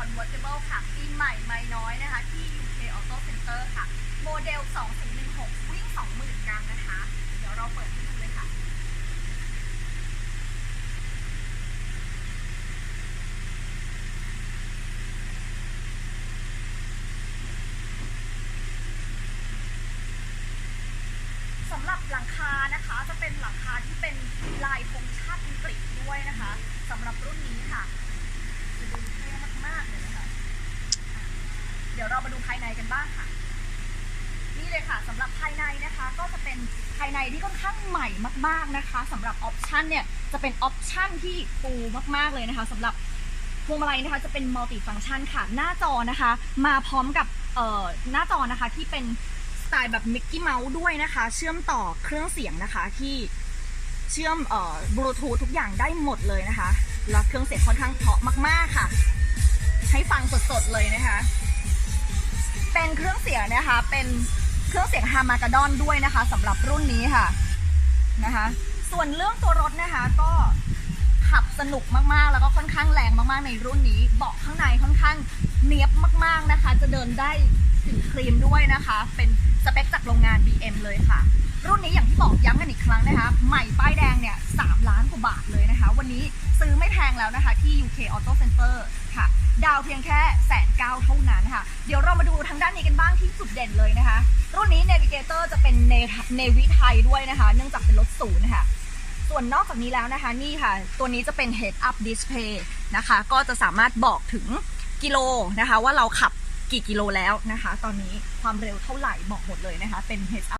Convertible ค่ะปีใหม่ไม่น้อยนะคะ ที่ UK Auto Center ค่ะ โมเดล 2016 วิ่ง 20,000 กรัมนะคะ เดี๋ยวเราเปิดให้ดูเลยค่ะ สำหรับหลังคานะคะ จะเป็นหลังคาที่เป็นลายธงชาติอังกฤษด้วยนะคะายในกันบ้างค่ะ นี่เลยค่ะสำหรับภายในนะคะก็จะเป็นภายในที่ค่อนข้างใหม่มาก ๆนะคะสำหรับออปชันเนี่ยจะเป็นออปชันที่ฟูมากๆเลยนะคะสำหรับพวงมาลัยนะคะจะเป็นมัลติฟัง c t ชันค่ะ หน้าจอนะคะ มาพร้อมกับเอ่อหน้าจอนะคะที่เป็นสไตล์แบบมิกกี้เมาส์ด้วยนะคะ เชื่อมต่อเครื่องเสียงนะคะที่เชื่อมเอ่อบลูทูธทุกอย่างได้หมดเลยนะคะ แล้วเครื่องเสียงค่อนข้างเพาะมาก ๆค่ะ ให้ฟังสดๆเลยนะคะ เป็นเครื่องเสียงนะคะ เป็นเครื่องเสียงฮามากาดอนด้วยนะคะสำหรับรุ่นนี้ค่ะนะคะ ส่วนเรื่องตัวรถนะคะก็ขับสนุกมากๆ แล้วก็ค่อนข้างแรงมากๆในรุ่นนี้เบาะข้างในค่อนข้างเนียบมากๆนะคะ จะเดินได้ถึงครีมด้วยนะคะ เป็นสเปคจากโรงงาน BM เลยค่ะ รุ่นนี้อย่างที่บอกย้ำกันอีกครั้งนะคะ ใหม่ป้ายแดงเนี่ย3ล้านกว่าบาทเลยนะคะ วันนี้ซื้อไม่แพงแล้วนะคะที่ UK Auto Center ค่ะ ดาวเพียงแค่แสนเก้าเท่านั้นค่ะ เดี๋ยวเรามาดู ด้านนี้กันบ้างที่จุดเด่นเลยนะคะ รุ่นนี้ Navigator จะเป็นเนวิไทยด้วยนะคะ เนื่องจากเป็นรถศูนย์ค่ะ ส่วนนอกจากนี้แล้วนะคะ นี่ค่ะ ตัวนี้จะเป็น Head Up Display นะคะ ก็จะสามารถบอกถึงกิโลนะคะ ว่าเราขับกี่กิโลแล้วนะคะ ตอนนี้ความเร็วเท่าไหร่บอกหมดเลยนะคะ เป็น Head Up